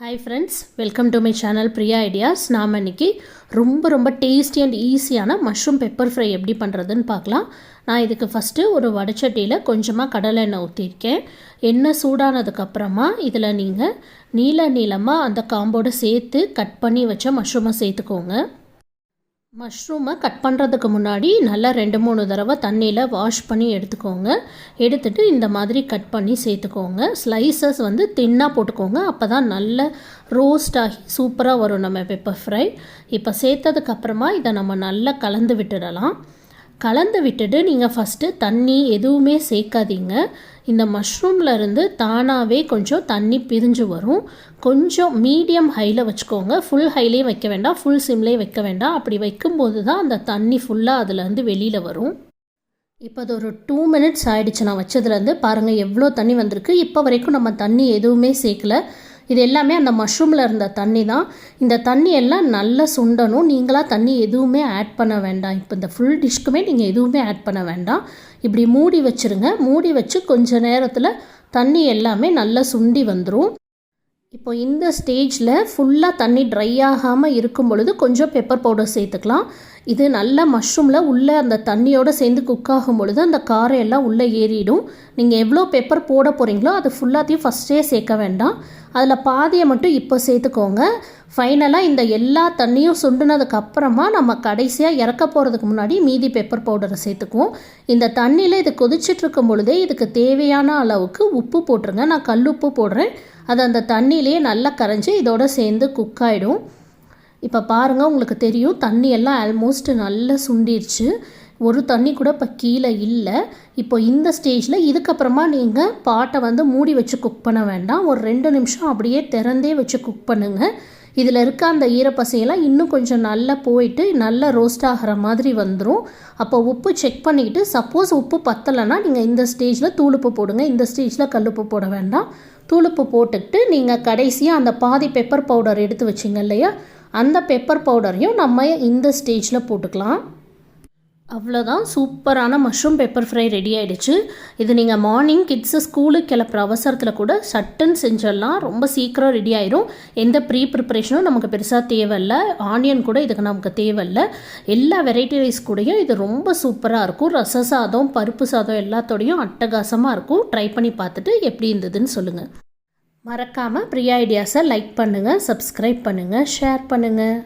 Hi friends welcome to my channel Priya ideas நாம் இன்றைக்கி ரொம்ப ரொம்ப டேஸ்டி அண்ட் ஈஸியான மஷ்ரூம் பெப்பர் ஃப்ரை எப்படி பண்ணுறதுன்னு பார்க்கலாம். நான் இதுக்கு ஃபஸ்ட்டு ஒரு வடச்சட்டியில் கொஞ்சமாக கடலை எண்ணெய் ஊற்றிருக்கேன் எண்ணெய் சூடானதுக்கப்புறமா இதில் நீங்கள் நீல நீளமாக அந்த காம்போடு சேர்த்து கட் பண்ணி வச்ச மஷ்ரூமை சேர்த்துக்கோங்க. மஷ்ரூமை கட் பண்ணுறதுக்கு முன்னாடி நல்லா ரெண்டு மூணு தடவை தண்ணியில் வாஷ் பண்ணி எடுத்துக்கோங்க. எடுத்துட்டு இந்த மாதிரி கட் பண்ணி சேர்த்துக்கோங்க. ஸ்லைசஸ் வந்து தின்னாக போட்டுக்கோங்க. அப்போ தான் நல்ல ரோஸ்ட் ஆகி சூப்பராக வரும் நம்ம பெப்பர் ஃப்ரை இப்போ சேர்த்ததுக்கப்புறமா இதை நம்ம நல்லா கலந்து விட்டுடலாம். கலந்து விட்டுட்டு நீங்கள் ஃபஸ்ட்டு தண்ணி எதுவுமே சேர்க்காதீங்க. இந்த மஷ்ரூமில் இருந்து தானாகவே கொஞ்சம் தண்ணி பிரிஞ்சு வரும். கொஞ்சம் மீடியம் ஹையில் வச்சுக்கோங்க. ஃபுல் ஹைலேயும் வைக்க வேண்டாம். ஃபுல் சிம்லேயே வைக்க வேண்டாம். அப்படி வைக்கும்போது தான் அந்த தண்ணி ஃபுல்லாக அதுலேருந்து வெளியில் வரும். இப்போ அது ஒரு டூ மினிட்ஸ் ஆகிடுச்சு நான் வச்சதுலேருந்து பாருங்கள் எவ்வளோ தண்ணி வந்திருக்கு. இப்போ வரைக்கும் நம்ம தண்ணி எதுவுமே சேர்க்கல. இது எல்லாமே அந்த மஷ்ரூமில் இருந்த தண்ணி தான் இந்த தண்ணி எல்லாம் நல்லா சுண்டணும். நீங்களாக தண்ணி எதுவுமே ஆட் பண்ண வேண்டாம். இப்போ இந்த ஃபுல் டிஷ்க்குமே நீங்கள் எதுவுமே ஆட் பண்ண வேண்டாம். இப்படி மூடி வச்சுருங்க. மூடி வச்சு கொஞ்ச நேரத்தில் தண்ணி எல்லாமே நல்லா சுண்டி வந்துடும் இப்போ இந்த ஸ்டேஜில் ஃபுல்லாக தண்ணி ட்ரை ஆகாமல் இருக்கும் பொழுது கொஞ்சம் பெப்பர் பவுடர் சேர்த்துக்கலாம். இது நல்ல மஷ்ரூமில் உள்ளே அந்த தண்ணியோடு சேர்ந்து குக் ஆகும் பொழுது அந்த காரம் எல்லாம் உள்ளே ஏறிடும். நீங்கள் எவ்வளோ பெப்பர் போட போகிறீங்களோ அது ஃபுல்லாத்தையும் ஃபஸ்ட்டே சேர்க்க வேண்டாம். அதில் பாதியை மட்டும் இப்போ சேர்த்துக்கோங்க. ஃபைனலாக இந்த எல்லா தண்ணியும் சுண்டுனதுக்கு அப்புறமா நம்ம கடைசியாக இறக்க போகிறதுக்கு முன்னாடி மீதி பெப்பர் பவுடரை சேர்த்துக்குவோம். இந்த தண்ணியில் இது கொதிச்சிட்ருக்கும் பொழுதே இதுக்கு தேவையான அளவுக்கு உப்பு போட்டுருங்க. நான் கல் உப்பு போடுறேன். அது அந்த தண்ணியிலேயே நல்லா கரைஞ்சி இதோட சேர்ந்து குக் ஆகிடும் இப்போ பாருங்கள் உங்களுக்கு தெரியும் தண்ணி எல்லாம் ஆல்மோஸ்ட் நல்லா சுண்டிடுச்சு ஒரு தண்ணி கூட இப்போ கீழே இல்லை. இப்போ இந்த ஸ்டேஜில் இதுக்கப்புறமா நீங்கள் பாட்டை வந்து மூடி வச்சு குக் பண்ண வேண்டாம். ஒரு ரெண்டு நிமிஷம் அப்படியே திறந்தே வச்சு குக் பண்ணுங்கள் இதில் இருக்க அந்த ஈரப்பசையெல்லாம் இன்னும் கொஞ்சம் நல்லா போயிட்டு நல்லா ரோஸ்ட் ஆகிற மாதிரி வந்துடும் அப்போ உப்பு செக் பண்ணிக்கிட்டு சப்போஸ் உப்பு பத்தலைன்னா நீங்கள் இந்த ஸ்டேஜில் தூளுப்பு போடுங்க. இந்த ஸ்டேஜில் கல்லுப்பு போட வேண்டாம். தூளுப்பு போட்டுக்கிட்டு நீங்கள் கடைசியாக அந்த பாதி பெப்பர் பவுடர் எடுத்து வச்சிங்க இல்லையா? அந்த பெப்பர் பவுடரையும் நம்ம இந்த ஸ்டேஜில் போட்டுக்கலாம். அவ்வளோதான் சூப்பரான மஷ்ரூம் பெப்பர் ஃப்ரை ரெடி ஆகிடுச்சு இது நீங்கள் மார்னிங் கிட்ஸு ஸ்கூலுக்கு கிளப்புற அவசரத்தில் கூட சட்டுன்னு செஞ்சிடலாம் ரொம்ப சீக்கிரம் ரெடி ஆயிரும். எந்த ப்ரீ ப்ரிப்பரேஷனும் நமக்கு பெருசாக தேவையில்ல. ஆனியன் கூட இதுக்கு நமக்கு தேவையில்ல. எல்லா வெரைட்டி ரைஸ் கூடயும் இது ரொம்ப சூப்பராக இருக்கும். ரச சாதம் பருப்பு சாதம் எல்லாத்தோடையும் அட்டகாசமாக இருக்கும். ட்ரை பண்ணி பார்த்துட்டு எப்படி இருந்ததுன்னு சொல்லுங்கள் மறக்காமல் ப்ரியா ஐடியாஸை லைக் பண்ணுங்கள் சப்ஸ்கிரைப் பண்ணுங்கள் ஷேர் பண்ணுங்கள்